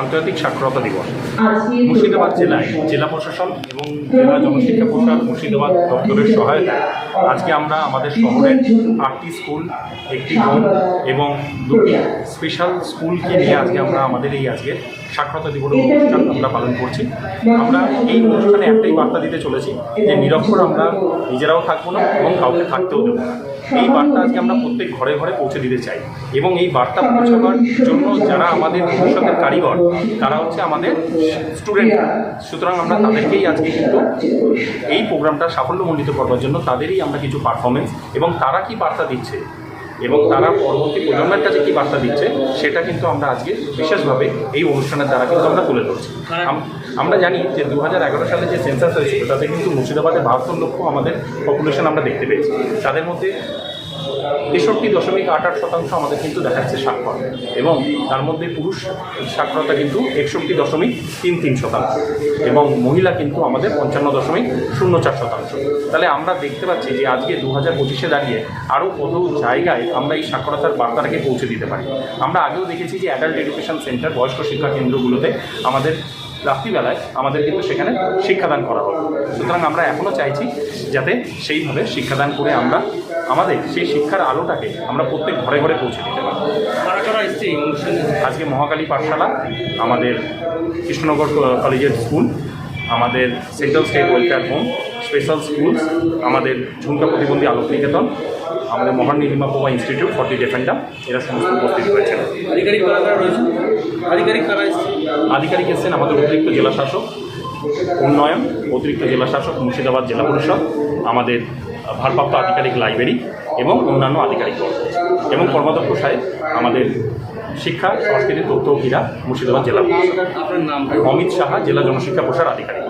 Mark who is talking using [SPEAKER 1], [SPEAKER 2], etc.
[SPEAKER 1] আন্তর্জাতিক সাক্ষরতা দিবস। মুর্শিদাবাদ জেলায় জেলা প্রশাসন এবং জেলা জনশিক্ষা প্রসার মুর্শিদাবাদ দপ্তরের সহায়তায় আজকে আমরা আমাদের শহরের আটটি স্কুল একটি হোম এবং দুটি স্পেশাল স্কুলকে নিয়ে আজকে আমরা আমাদের এই আজকে সাক্ষরতা দিবস অনুষ্ঠান আমরা পালন করছি। আমরা এই অনুষ্ঠানে একটাই বার্তা দিতে চলেছি যে নিরক্ষর আমরা নিজেরাও থাকব না এবং কাউকে থাকতেও দেবো না। এই বার্তা আজকে আমরা প্রত্যেক ঘরে ঘরে পৌঁছে দিতে চাই। এবং এই বার্তা পৌঁছাবার জন্য যারা আমাদের ভবিষ্যতের কারিগর, তারা হচ্ছে আমাদের স্টুডেন্ট সুতরাং আমরা তাদেরকেই আজকে কিন্তু এই প্রোগ্রামটা সাফল্যমণ্ডিত করবার জন্য তাদেরই আমরা কিছু পারফরমেন্স এবং তারা কি বার্তা দিচ্ছে এবং তারা পরবর্তী প্রজন্মের কাছে কী বার্তা দিচ্ছে, সেটা কিন্তু আমরা আজকে বিশেষভাবে এই অনুষ্ঠানের দ্বারা কিন্তু আমরা তুলে ধরছি। আমরা জানি যে দু হাজার এগারো সালে যে সেন্সাস হয়েছিল, তাতে কিন্তু মুর্শিদাবাদে বাহাত্তর লক্ষ আমাদের পপুলেশন আমরা দেখতে পেয়েছি। তাদের মধ্যে তেষট্টি দশমিক আট আট শতাংশ আমাদের কিন্তু দেখা যাচ্ছে স্বাক্ষর। এবং তার মধ্যে পুরুষ সাক্ষরতা কিন্তু একষট্টি দশমিক তিন তিন শতাংশ এবং মহিলা কিন্তু আমাদের পঞ্চান্ন দশমিক শূন্য চার শতাংশ। তাহলে আমরা দেখতে পাচ্ছি যে আজকে দু হাজার পঁচিশে দাঁড়িয়ে আরও কত জায়গায় আমরা এই সাক্ষরতার বার্তাটাকে পৌঁছে দিতে পারি। আমরা আগেও দেখেছি যে অ্যাডাল্ট এডুকেশন সেন্টার বয়স্ক শিক্ষা কেন্দ্রগুলোতে আমাদের রাত্রিবেলায় আমাদের কিন্তু সেখানে শিক্ষাদান করা হবে সুতরাং আমরা এখনও চাইছি যাতে সেইভাবে শিক্ষাদান করে আমরা আমাদের সেই শিক্ষার আলোটাকে আমরা প্রত্যেক ঘরে ঘরে পৌঁছে দিতে পারি
[SPEAKER 2] কারা কারা এসছে
[SPEAKER 1] আজকে মহাকালী পাঠশালা আমাদের কৃষ্ণনগর কলেজের স্কুল আমাদের central state welfare home special schools আমাদের ঝুমকা প্রতিবন্ধী আলোক নিকেতন আমাদের মহান Nilima পোমা institute for the defender এরা সমস্ত উপস্থিত
[SPEAKER 2] আধিকারিক কারা আধিকারিক
[SPEAKER 1] আধিকারিক এসেছেন আমাদের অতিরিক্ত জেলা শাসক উন্নয়ন অতিরিক্ত জেলা শাসক মুর্শিদাবাদ জেলা পরিষদ আমাদের ভারপ্রাপ্ত আধিকারিক লাইব্রেরি এবং অন্যান্য আধিকারিকগণ এবং কর্মাধ্যক্ষ সাহেব আমাদের শিক্ষা সংস্কৃতি তথ্য ও ক্রীড়া মুর্শিদাবাদ জেলা পরিষদ। অমিত সাহা জেলা জনশিক্ষা প্রসার আধিকারিক।